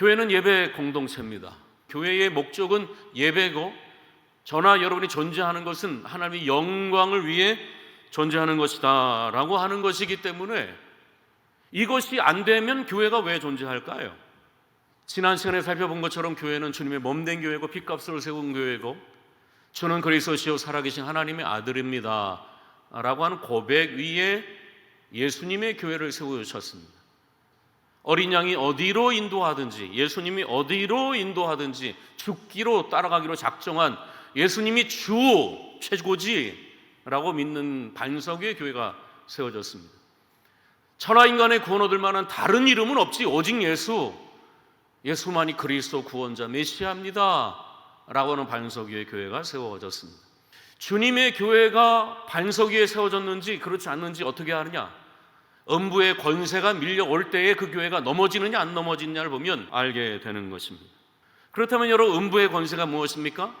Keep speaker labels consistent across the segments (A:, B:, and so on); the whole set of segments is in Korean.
A: 교회는 예배 공동체입니다. 교회의 목적은 예배고 저나 여러분이 존재하는 것은 하나님의 영광을 위해 존재하는 것이다라고 하는 것이기 때문에 이것이 안 되면 교회가 왜 존재할까요? 지난 시간에 살펴본 것처럼 교회는 주님의 몸된 교회고 핏값으로 세운 교회고 주는 그리스도시요 살아계신 하나님의 아들입니다. 라고 하는 고백 위에 예수님의 교회를 세우셨습니다. 어린 양이 어디로 인도하든지 예수님이 어디로 인도하든지 죽기로 따라가기로 작정한 예수님이 주 최고지라고 믿는 반석의 교회가 세워졌습니다. 천하 인간의 구원 얻을 만한 다른 이름은 없지 오직 예수 예수만이 그리스도 구원자 메시아입니다. 라고 하는 반석 위에 교회가 세워졌습니다. 주님의 교회가 반석 위에 세워졌는지 그렇지 않는지 어떻게 하느냐? 음부의 권세가 밀려올 때에 그 교회가 넘어지느냐 안 넘어지느냐를 보면 알게 되는 것입니다. 그렇다면 여러분 음부의 권세가 무엇입니까?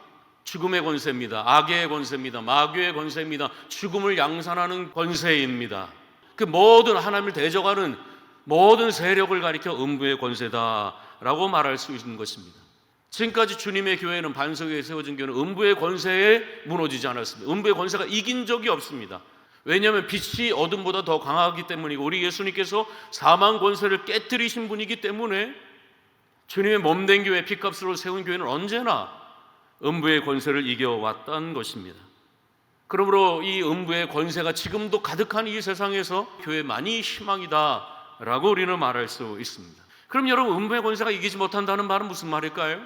A: 죽음의 권세입니다. 악의 권세입니다. 마귀의 권세입니다. 죽음을 양산하는 권세입니다. 그 모든 하나님을 대적하는 모든 세력을 가리켜 음부의 권세다라고 말할 수 있는 것입니다. 지금까지 주님의 교회는 반석 위에 세워진 교회는 음부의 권세에 무너지지 않았습니다. 음부의 권세가 이긴 적이 없습니다. 왜냐하면 빛이 어둠보다 더 강하기 때문이고 우리 예수님께서 사망 권세를 깨뜨리신 분이기 때문에 주님의 몸된 교회 핏값으로 세운 교회는 언제나 음부의 권세를 이겨왔던 것입니다. 그러므로 이 음부의 권세가 지금도 가득한 이 세상에서 교회만이 희망이다라고 우리는 말할 수 있습니다. 그럼 여러분 음부의 권세가 이기지 못한다는 말은 무슨 말일까요?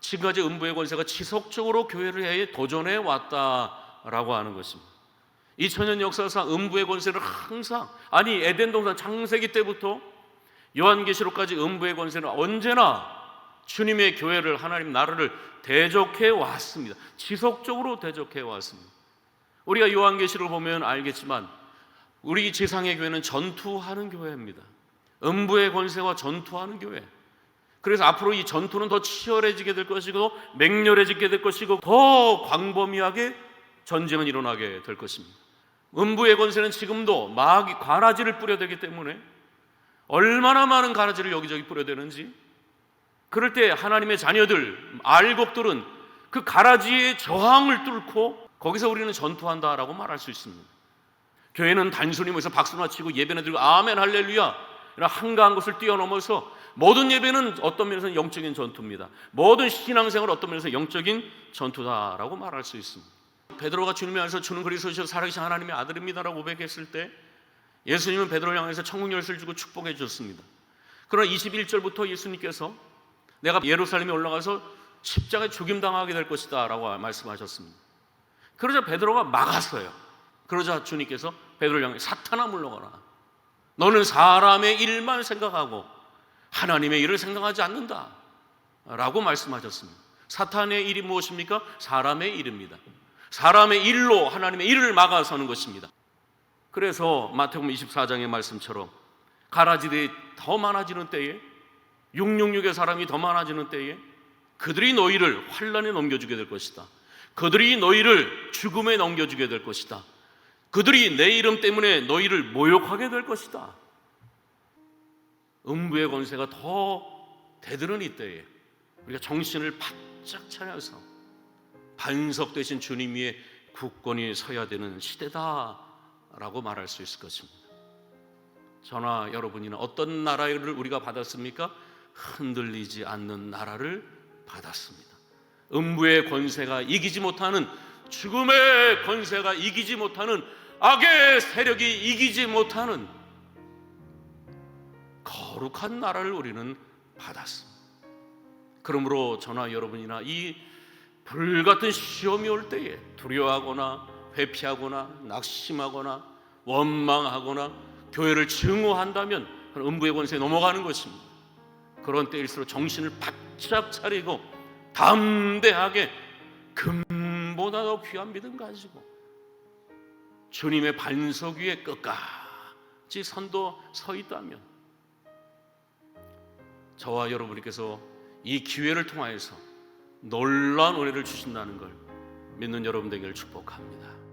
A: 지금까지 음부의 권세가 지속적으로 교회를 해 도전해 왔다라고 하는 것입니다. 2000년 역사상 음부의 권세를 항상 아니 에덴 동산 창세기 때부터 요한계시록까지 음부의 권세는 언제나 주님의 교회를 하나님 나라를 대적해 왔습니다. 지속적으로 대적해 왔습니다. 우리가 요한계시록을 보면 알겠지만 우리 지상의 교회는 전투하는 교회입니다. 음부의 권세와 전투하는 교회. 그래서 앞으로 이 전투는 더 치열해지게 될 것이고 맹렬해지게 될 것이고 더 광범위하게 전쟁은 일어나게 될 것입니다. 음부의 권세는 지금도 마귀 가라지를 뿌려대기 때문에 얼마나 많은 가라지를 여기저기 뿌려대는지 그럴 때 하나님의 자녀들 알곡들은 그 가라지의 저항을 뚫고 거기서 우리는 전투한다라고 말할 수 있습니다. 교회는 단순히 모여서 박수나 치고 예배나 드리고 아멘 할렐루야 이런 한가한 것을 뛰어넘어서 모든 예배는 어떤 면에서는 영적인 전투입니다. 모든 신앙생활 어떤 면에서 영적인 전투다라고 말할 수 있습니다. 베드로가 주님을 향해서 주는 그리스도시요 살아계신 하나님의 아들입니다라고 고백했을 때 예수님은 베드로를 향해서 천국 열쇠를 주고 축복해 주셨습니다. 그러나 21절부터 예수님께서 내가 예루살렘에 올라가서 십자가에 죽임 당하게 될 것이다라고 말씀하셨습니다. 그러자 베드로가 막았어요. 그러자 주님께서 베드로를 향해 사탄아 물러가라. 너는 사람의 일만 생각하고 하나님의 일을 생각하지 않는다. 라고 말씀하셨습니다. 사탄의 일이 무엇입니까? 사람의 일입니다. 사람의 일로 하나님의 일을 막아서는 것입니다. 그래서 마태복음 24장의 말씀처럼 가라지들이 더 많아지는 때에 666의 사람이 더 많아지는 때에 그들이 너희를 환란에 넘겨주게 될 것이다. 그들이 너희를 죽음에 넘겨주게 될 것이다. 그들이 내 이름 때문에 너희를 모욕하게 될 것이다. 음부의 권세가 더 대드는 이때에 우리가 정신을 바짝 차려서 반석 되신 주님 위에 굳건히 서야 되는 시대다라고 말할 수 있을 것입니다. 저나 여러분이나 어떤 나라를 우리가 받았습니까? 흔들리지 않는 나라를 받았습니다. 음부의 권세가 이기지 못하는 죽음의 권세가 이기지 못하는 악의 세력이 이기지 못하는 거룩한 나라를 우리는 받았습니다. 그러므로 저나 여러분이나 이 불같은 시험이 올 때에 두려워하거나 회피하거나 낙심하거나 원망하거나 교회를 증오한다면 음부의 권세에 넘어가는 것입니다. 그런 때일수록 정신을 바짝 차리고 담대하게 금보다 더 귀한 믿음 가지고 주님의 반석 위에 끝까지 선도 서 있다면 저와 여러분께서 이 기회를 통하여서 놀라운 은혜를 주신다는 걸 믿는 여러분 되기를 축복합니다.